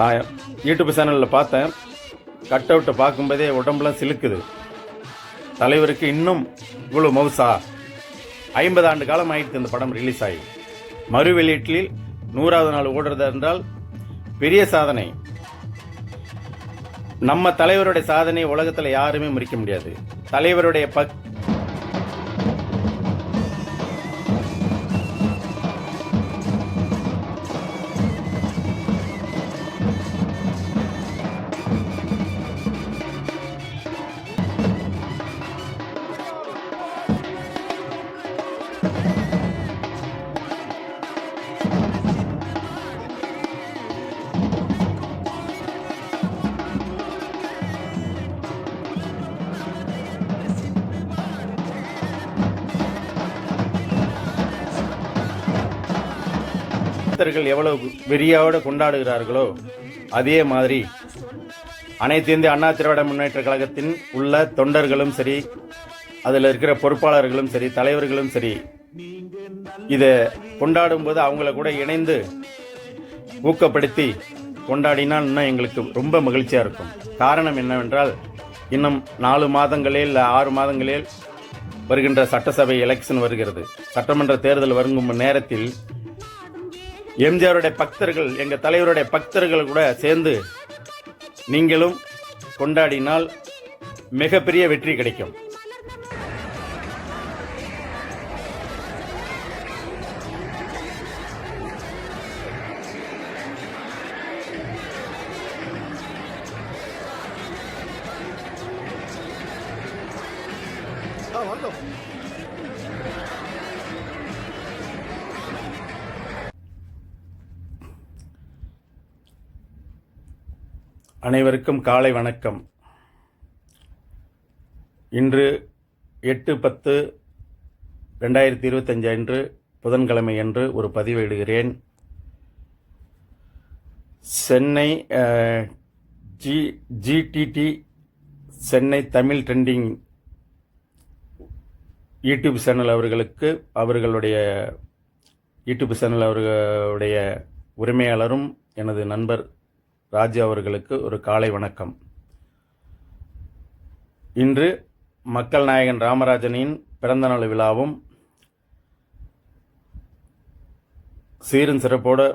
நான் யூடியூப் சேனலில் பார்த்தேன். கட் அவுட்டை பார்க்கும்போதே உடம்புலாம் சிலுக்குது. தலைவருக்கு இன்னும் இவ்வளோ மவுசா. ஐம்பது ஆண்டு காலம் ஆயிடுத்து இந்த படம் ரிலீஸ் ஆகி. மறு வெளியீட்டில் நூறாவது நாள் ஓடுறதா என்றால் பெரிய சாதனை. நம்ம தலைவருடைய சாதனை உலகத்தில் யாருமே முறிக்க முடியாது. தலைவருடைய பக் பக்தர்கள் எவ்வளவு வெறியாவோட கொண்டாடுகிறார்களோ அதே மாதிரி அனைத்து இந்திய அண்ணா திராவிட முன்னேற்ற கழகத்தின் உள்ள தொண்டர்களும் சரி அதில் இருக்கிற பொறுப்பாளர்களும் சரி தலைவர்களும் சரி இதை கொண்டாடும் போது அவங்கள கூட இணைந்து ஊக்கப்படுத்தி கொண்டாடினால் இன்னும் எங்களுக்கு ரொம்ப மகிழ்ச்சியாக இருக்கும். காரணம் என்னவென்றால் இன்னும் நாலு மாதங்களே இல்லை ஆறு மாதங்களில் வருகின்ற சட்டசபை எலெக்ஷன் வருகிறது. சட்டமன்ற தேர்தல் வருங்கும் நேரத்தில் எம்ஜிஆருடைய பக்தர்கள் எங்க தலைவருடைய பக்தர்கள் கூட சேர்ந்து நீங்களும் கொண்டாடினால் மிகப்பெரிய வெற்றி கிடைக்கும். ஆ அனைவருக்கும் காலை வணக்கம். இன்று எட்டு பத்து ரெண்டாயிரத்தி இருபத்தஞ்சு அன்று புதன்கிழமை அன்று ஒரு பதிவு இடுகிறேன் Chennai G GTT Chennai Tamil trending YouTube channel அவர்களுக்கு அவர்களுடைய யூடியூப் சேனல் அவர்களுடைய உரிமையாளரும் எனது நண்பர் ராஜு அவர்களுக்கு ஒரு காலை வணக்கம். இன்று மக்கள் நாயகன் ராமராஜனின் பிறந்தநாள் விழாவும் சீரும் சிறப்போடு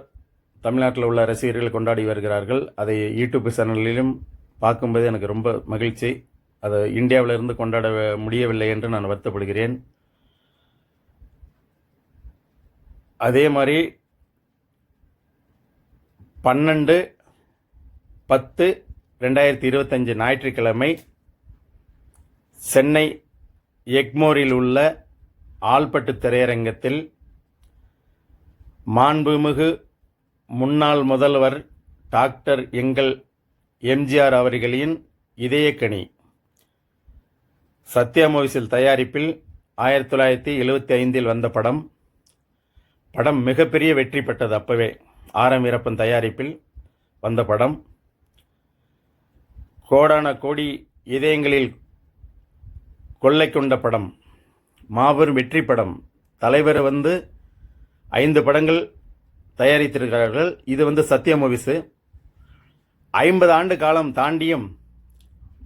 தமிழ்நாட்டில் உள்ள ரசிகர்கள் கொண்டாடி வருகிறார்கள். அதை யூடியூப் சேனலிலும் பார்க்கும்போது எனக்கு ரொம்ப மகிழ்ச்சி. அதை இந்தியாவிலிருந்து கொண்டாட முடியவில்லை என்று நான் வருத்தப்படுகிறேன். அதே மாதிரி பன்னெண்டு பத்து ரெண்டாயிரத்தி இருபத்தஞ்சு ஞாயிற்றுக்கிழமை சென்னை எக்மோரில் உள்ள ஆல்பட்டு திரையரங்கத்தில் மாண்புமிகு முன்னாள் முதல்வர் டாக்டர் எங்கள் எம்ஜிஆர் அவர்களின் இதயக்கனி. சத்யாமூவிஸில் தயாரிப்பில் ஆயிரத்தி தொள்ளாயிரத்தி எழுபத்தி ஐந்தில் வந்த படம். படம் மிகப்பெரிய வெற்றி பெற்றது அப்பவே. ஆரம் வீரப்பன் தயாரிப்பில் வந்த படம். கோடான கோடி இதயங்களில் கொள்ளை கொண்ட படம் மாபெரும் வெற்றி படம். தலைவர் வந்து ஐந்து படங்கள் தயாரித்திருக்கிறார்கள். இது வந்து சத்யா மூவிஸு ஐம்பது ஆண்டு காலம் தாண்டியும்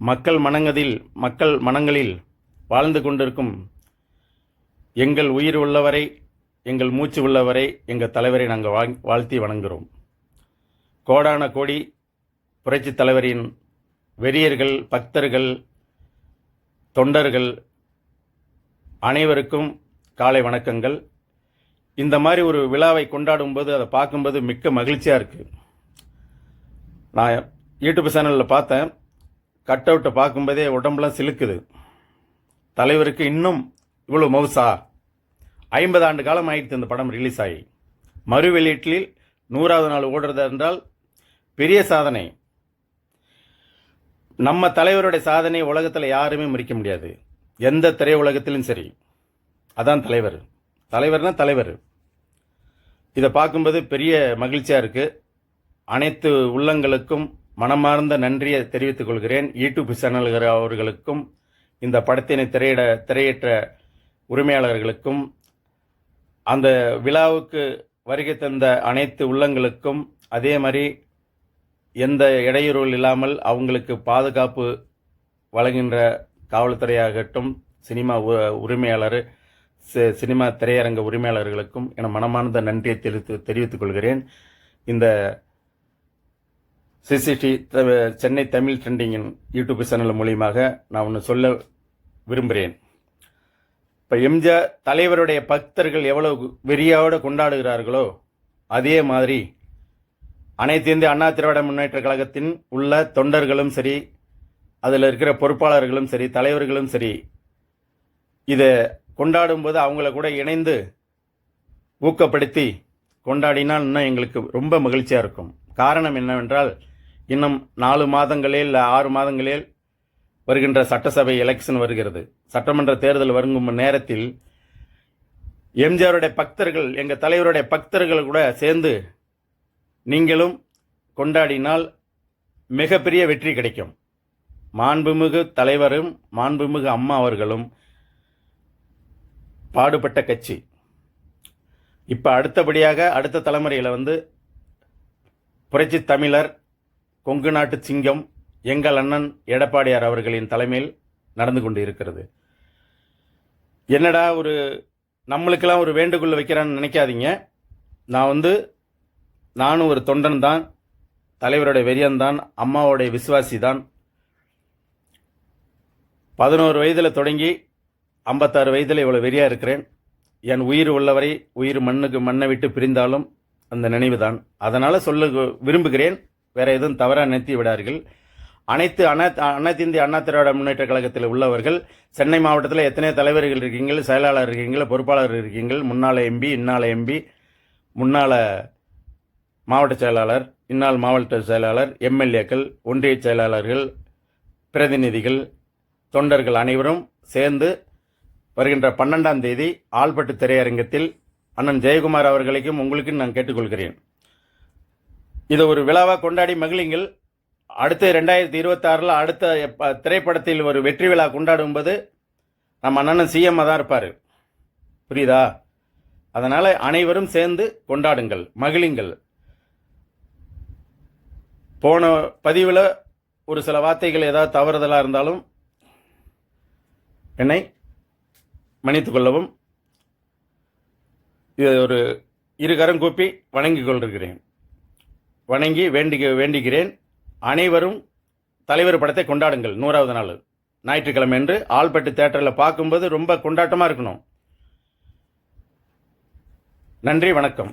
மக்கள் மனங்கதில் மக்கள் மனங்களில் வாழ்ந்து கொண்டிருக்கும் எங்கள் உயிர் உள்ளவரை எங்கள் மூச்சு உள்ளவரை எங்கள் தலைவரை நாங்கள் வாழ்த்தி வணங்குகிறோம். கோடான கோடி புரட்சித் தலைவரின் வெறியர்கள் பக்தர்கள் தொண்டர்கள் அனைவருக்கும் காலை வணக்கங்கள். இந்த மாதிரி ஒரு விழாவை கொண்டாடும்போது அதை பார்க்கும்போது மிக்க மகிழ்ச்சியாக இருக்குது நான் யூடியூப் சேனலில் பார்த்தேன். கட் அவுட்டை பார்க்கும்போதே உடம்புலாம் சிலுக்குது. தலைவருக்கு இன்னும் இவ்வளோ மவுசா. ஐம்பது ஆண்டு காலம் ஆயிடுச்சு இந்த படம் ரிலீஸ் ஆகி. மறு வெளியீட்டில் நூறாவது நாள் ஓடுறதா என்றால் பெரிய சாதனை. நம்ம தலைவருடைய சாதனை உலகத்தில் யாருமே முறிக்க முடியாது. எந்த திரையுலகத்திலும் சரி. அதான் தலைவர். தலைவர்னா தலைவர். இதை பார்க்கும்போது பெரிய மகிழ்ச்சியாக இருக்குது அனைத்து உள்ளங்களுக்கும் மனமார்ந்த நன்றியை தெரிவித்துக் கொள்கிறேன். E யூடியூப் சேனல்கள் அவர்களுக்கும் இந்த படத்தினை திரையிட திரையிட்ட உரிமையாளர்களுக்கும் அந்த விழாவுக்கு வருகை தந்த அனைத்து உள்ளங்களுக்கும் அதே மாதிரி எந்த இடையூறுகள் இல்லாமல் அவங்களுக்கு பாதுகாப்பு வழங்குகின்ற காவல்துறையாகட்டும் சினிமா உ- உரிமையாளர் சினிமா திரையரங்க உரிமையாளர்களுக்கும் என மனமார்ந்த நன்றியை தெரிவித்து தெரிவித்துக் கொள்கிறேன். இந்த சிசிடி சென்னை தமிழ் ட்ரெண்டிங்கின் யூடியூப் சேனல் மூலியமாக நான் ஒன்று சொல்ல விரும்புகிறேன். இப்போ எம்ஜிஆர் தலைவருடைய பக்தர்கள் எவ்வளவு வெறியோடு கொண்டாடுகிறார்களோ அதே மாதிரி அனைத்து இந்திய அண்ணா திராவிட முன்னேற்ற கழகத்தின் உள்ள தொண்டர்களும் சரி அதில் இருக்கிற பொறுப்பாளர்களும் சரி தலைவர்களும் சரி இதை கொண்டாடும்போது அவங்கள கூட இணைந்து ஊக்கப்படுத்தி கொண்டாடினால் இன்னும் எங்களுக்கு ரொம்ப மகிழ்ச்சியாக இருக்கும். காரணம் என்னவென்றால் இன்னும் நாலு மாதங்களில் இல்லை ஆறு மாதங்களில் வருகின்ற சட்டசபை எலெக்ஷன் வருகிறது. சட்டமன்ற தேர்தல் வருங்கும் நேரத்தில் எம்ஜிஆருடைய பக்தர்கள் எங்கள் தலைவருடைய பக்தர்கள் கூட சேர்ந்து நீங்களும் கொண்டாடினால் மிகப்பெரிய வெற்றி கிடைக்கும். மாண்புமிகு தலைவரும் மாண்புமிகு அம்மா அவர்களும் பாடுபட்ட கட்சி. இப்போ அடுத்தபடியாக அடுத்த தலைமுறையில் வந்து புரட்சி தமிழர் கொங்கு நாட்டு சிங்கம் எங்கள் அண்ணன் எடப்பாடியார் அவர்களின் தலைமையில் நடந்து கொண்டு இருக்கிறது என்னடா ஒரு நம்மளுக்கெல்லாம் ஒரு வேண்டுகோள் வைக்கிறான்னு நினைக்காதீங்க. நான் வந்து நானும் ஒரு தொண்டன் தான் தலைவருடைய வெறியன் தான் அம்மாவுடைய விசுவாசி தான். பதினோரு வயதில் தொடங்கி ஐம்பத்தாறு வயதில் இவ்வளோ வெறியாக இருக்கிறேன். என் உயிர் உள்ளவரை உயிர் மண்ணுக்கு மண்ணை விட்டு பிரிந்தாலும் அந்த நினைவு தான். அதனால் சொல்ல விரும்புகிறேன் வேறு எதுவும் தவறாக நிறுத்தி விடார்கள் அனைத்து அண்ணா அனைத்து இந்திய அண்ணா திராவிட முன்னேற்ற கழகத்தில் உள்ளவர்கள் சென்னை மாவட்டத்தில் எத்தனை தலைவர்கள் இருக்கீங்கள் செயலாளர் இருக்கீங்க பொறுப்பாளர் இருக்கீங்க முன்னாள் எம்பி இன்னால எம்பி முன்னால் மாவட்ட செயலாளர் இந்நாள் மாவட்ட செயலாளர் எம்எல்ஏக்கள் ஒன்றிய செயலாளர்கள் பிரதிநிதிகள் தொண்டர்கள் அனைவரும் சேர்ந்து வருகின்ற பன்னெண்டாம் தேதி ஆல்பட்டு திரையரங்கத்தில் அண்ணன் ஜெயக்குமார் அவர்களுக்கும் உங்களுக்கும் நான் கேட்டுக்கொள்கிறேன். இதை ஒரு விழாவாக கொண்டாடி மகிழுங்கள். அடுத்த ரெண்டாயிரத்தி இருபத்தாறில் அடுத்த திரைப்படத்தில் ஒரு வெற்றி விழா கொண்டாடும்போது நம்ம அண்ணன் சிஎம்மாக தான் இருப்பார். புரியுதா? அதனால் அனைவரும் சேர்ந்து கொண்டாடுங்கள் மகிழுங்கள். போன பதிவில் ஒரு சில வார்த்தைகள் ஏதாவது தவறுதலாக இருந்தாலும் என்னை மன்னித்து கொள்ளவும் இது ஒரு இருகரம் கூப்பி வணங்கிக் கொண்டிருக்கிறேன். வணங்கி வேண்டி வேண்டுகிறேன். அனைவரும் தலைவர் படத்தை கொண்டாடுங்கள். நூறாவது நாள். ஞாயிற்றுக்கிழமை என்று ஆல்பட்டு தேட்டரில் பார்க்கும்போது ரொம்ப கொண்டாட்டமாக இருக்கணும். நன்றி வணக்கம்.